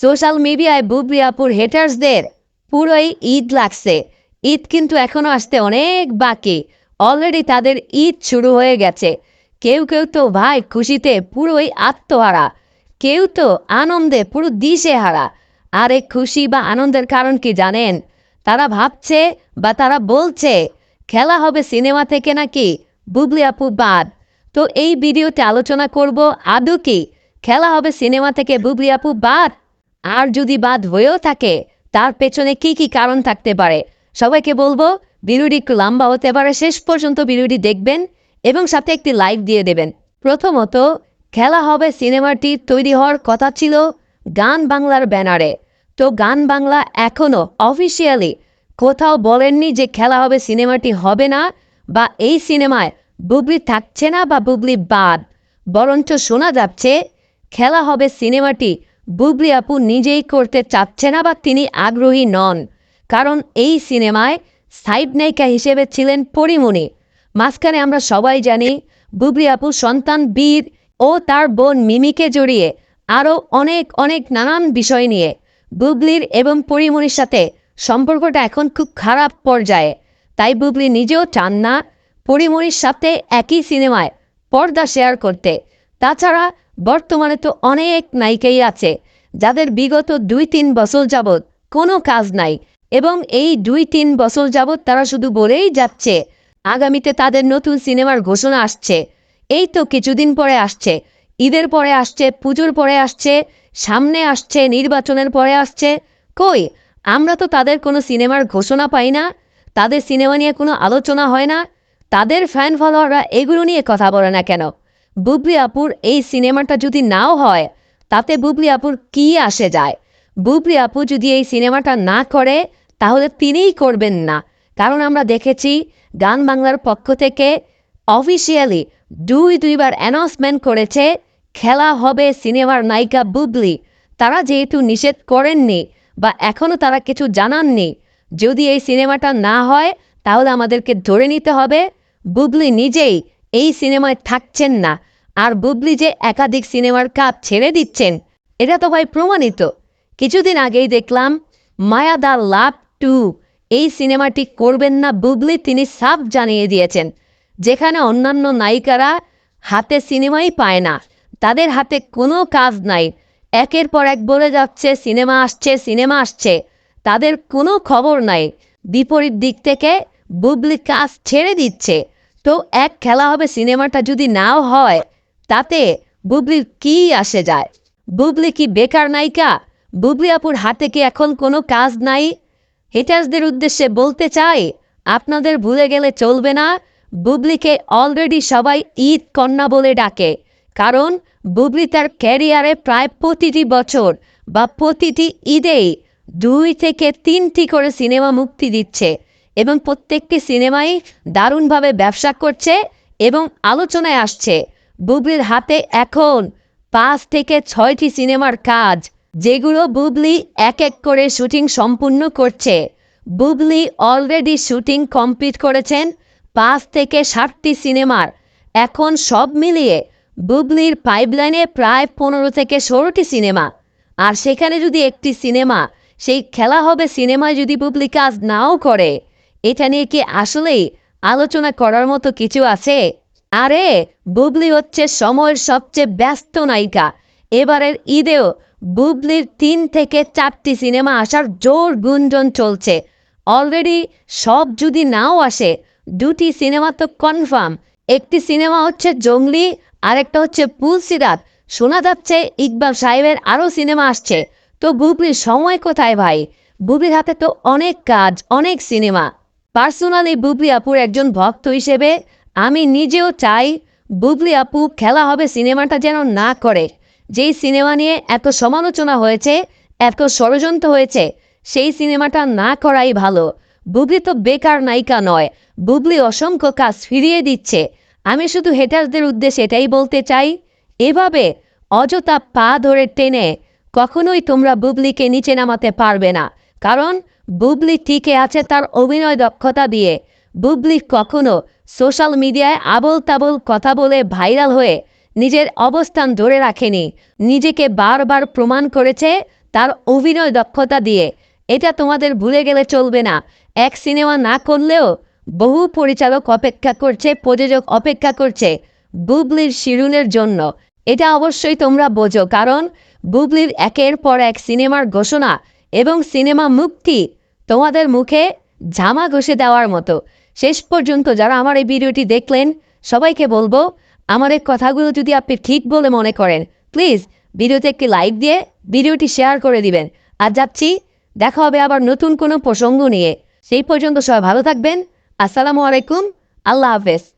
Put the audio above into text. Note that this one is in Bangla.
সোশ্যাল মিডিয়ায় বুবলি আপুর হেটার্সদের পুরোই ঈদ লাগছে। ঈদ কিন্তু এখনও আসতে অনেক বাকি। অলরেডি তাদের ঈদ শুরু হয়ে গেছে। কেউ কেউ তো ভাই খুশিতে পুরোই আত্মহারা। কেউ তো আনন্দে পুরো দিশে হারা আর খুশি বা আনন্দের কারণ কি জানেন? তারা ভাবছে বা তারা বলছে, খেলা হবে সিনেমা থেকে নাকি? বুবলি আপু বাদ। তো এই ভিডিওতে আলোচনা করব আদৌ কি? খেলা হবে সিনেমা থেকে বুবলি আপু বাদ? আর যদি বাদ হয়েও থাকে, তার পেছনে কি কি কারণ থাকতে পারে? সবাইকে বলব, ভিডিওটি একটু লম্বা হতে পারে, শেষ পর্যন্ত ভিডিওটি দেখবেন এবং সাথে একটি লাইক দিয়ে দেবেন। প্রথমত, খেলা হবে সিনেমাটি তৈরি হওয়ার কথা ছিল গান বাংলার ব্যানারে। তো গান বাংলা এখনও অফিসিয়ালি কোথাও বলেননি যে খেলা হবে, সিনেমাটি হবে না বা এই সিনেমায় বুবলি থাকছে না বা বুবলি বাদ। বরঞ্চ শোনা যাচ্ছে, খেলা হবে সিনেমাটি বুবলি আপু নিজেই করতে চাচ্ছে না বা তিনি আগ্রহী নন। কারণ এই সিনেমায় সাইড নায়িকা হিসেবে ছিলেন পরিমণি। মাঝখানে আমরা সবাই জানি, বুবলি আপু সন্তান বীর ও তার বোন মিমিকে জড়িয়ে আরও অনেক অনেক নানান বিষয় নিয়ে বুবলির এবং পরিমণির সাথে সম্পর্কটা এখন খুব খারাপ পর্যায়ে। তাই বুবলি নিজেও চান না পরিমণির সাথে একই সিনেমায় পর্দা শেয়ার করতে। তাছাড়া বর্তমানে তো অনেক নায়িকাই আছে, যাদের বিগত দুই তিন বছর যাবৎ কোনো কাজ নাই এবং এই দুই তিন বছর যাবৎ তারা শুধু বলেই যাচ্ছে, আগামীতে তাদের নতুন সিনেমার ঘোষণা আসছে। এই তো কিছুদিন পরে আসছে, ঈদের পরে আসছে, পুজোর পরে আসছে, সামনে আসছে, নির্বাচনের পরে আসছে। কই, আমরা তো তাদের কোনো সিনেমার ঘোষণা পাই না, তাদের সিনেমা নিয়ে কোনো আলোচনা হয় না, তাদের ফ্যান ফলোয়াররা এগুলো নিয়ে কথা বলে না কেন? বুবলি আপুর এই সিনেমাটা যদি নাও হয়, তাতে বুবলি আপুর কি আসে যায়? বুবলি আপু যদি এই সিনেমাটা না করে, তাহলে তিনিই করবেন না। কারণ আমরা দেখেছি, গান বাংলার পক্ষ থেকে অফিসিয়ালি দুই দুইবার অ্যানাউন্সমেন্ট করেছে, খেলা হবে সিনেমার নায়িকা বুবলি। তারা যেহেতু নিষেধ করেননি বা এখনও তারা কিছু জানাননি, যদি এই সিনেমাটা না হয়, তাহলে আমাদেরকে ধরে নিতে হবে, বুবলি নিজেই এই সিনেমায় থাকছেন না। আর বুবলি যে একাধিক সিনেমার কাপ ছেড়ে দিচ্ছেন, এটা তো ভাই প্রমাণিত। কিছুদিন আগেই দেখলাম, মায়া দা লাভ টু, এই সিনেমাটি করবেন না বুবলি তিনি সাফ জানিয়ে দিয়েছেন। যেখানে অন্যান্য নায়িকারা হাতে সিনেমাই পায় না, তাদের হাতে কোনো কাজ নাই। একের পর এক বলে যাচ্ছে, সিনেমা আসছে সিনেমা আসছে। তাদের কোনো খবর নাই। বিপরীত দিক থেকে বুবলি কাজ ছেড়ে দিচ্ছে। তো এক খেলা হবে সিনেমাটা যদি নাও হয়, তাতে বুবলির কি আসে যায়? বুবলি কি বেকার নায়িকা? বুবলি আপুর হাতে কি এখন কোনো কাজ নাই? হেটার্সদের উদ্দেশ্যে বলতে চাই, আপনাদের ভুলে গেলে চলবে না, বুবলিকে অলরেডি সবাই ঈদ কন্যা বলে ডাকে। কারণ বুবলি তার ক্যারিয়ারে প্রায় প্রতিটি বছর বা প্রতিটি ঈদেই দুই থেকে তিনটি করে সিনেমা মুক্তি দিচ্ছে। এবং প্রত্যেকটি সিনেমাই দারুণভাবে ব্যবসা করছে এবং আলোচনায় আসছে। বুবলির হাতে এখন পাঁচ থেকে ছয়টি সিনেমার কাজ, যেগুলো বুবলি এক এক করে শুটিং সম্পূর্ণ করছে। বুবলি অলরেডি শুটিং কমপ্লিট করেছেন পাঁচ থেকে ষাটটি সিনেমার। এখন সব মিলিয়ে বুবলির পাইপলাইনে প্রায় পনেরো থেকে ষোলোটি সিনেমা। আর সেখানে যদি একটি সিনেমা, সেই খেলা হবে সিনেমায় যদি বুবলি কাজ নাও করে এটা নিয়ে কি আসলেই আলোচনা করার মতো কিছু আছে? আরে, বুবলি হচ্ছে সময়ের সবচেয়ে ব্যস্ত নায়িকা। এবারের ঈদেও বুবলির তিন থেকে চারটি সিনেমা আসার জোর গুঞ্জন চলছে। অলরেডি সব যদি নাও আসে, দুটি সিনেমা তো কনফার্ম। একটি সিনেমা হচ্ছে জঙ্গলি, আরেকটা হচ্ছে পুলসিরাত। শোনা যাচ্ছে ইকবাল সাহেবের আরও সিনেমা আসছে। তো বুবলির সময় কোথায় ভাই? বুবলির হাতে তো অনেক কাজ, অনেক সিনেমা। পার্সোনালি বুবলি আপুর একজন ভক্ত হিসেবে আমি নিজেও চাই বুবলি আপু খেলা হবে সিনেমাটা যেন না করে। যেই সিনেমা নিয়ে এত সমালোচনা হয়েছে, এত ষড়যন্ত্র হয়েছে, সেই সিনেমাটা না করাই ভালো। বুবলি তো বেকার নায়িকা নয়, বুবলি অসংখ্য কাজ ফিরিয়ে দিচ্ছে। আমি শুধু হেটারদের উদ্দেশ্যে এটাই বলতে চাই, এভাবে অযথা পা ধরে টেনে কখনোই তোমরা বুবলিকে নিচে নামাতে পারবে না। কারণ বুবলি টিকে আছে তার অভিনয় দক্ষতা দিয়ে। বুবলি কখনো সোশ্যাল মিডিয়ায় আবল তাবল কথা বলে ভাইরাল হয়ে নিজের অবস্থান ধরে রাখেনি। নিজেকে বারবার প্রমাণ করেছে তার অভিনয় দক্ষতা দিয়ে। এটা তোমাদের ভুলে গেলে চলবে না। এক সিনেমা না করলেও বহু পরিচালক অপেক্ষা করছে, প্রযোজক অপেক্ষা করছে বুবলির শিরুনের জন্য। এটা অবশ্যই তোমরা বোঝো, কারণ বুবলির একের পর এক সিনেমার ঘোষণা এবং সিনেমা মুক্তি তোমাদের মুখে ঝামা ঘষে দেওয়ার মতো। শেষ পর্যন্ত যারা আমার এই ভিডিওটি দেখলেন, সবাইকে বলব, আমার এই কথাগুলো যদি আপনি ঠিক বলে মনে করেন, প্লিজ ভিডিওতে একটি লাইক দিয়ে ভিডিওটি শেয়ার করে দিবেন। আর যাচ্ছি, দেখা হবে আবার নতুন কোনো প্রসঙ্গ নিয়ে। সেই পর্যন্ত সবাই ভালো থাকবেন। আসসালামু আলাইকুম। আল্লাহ হাফেজ।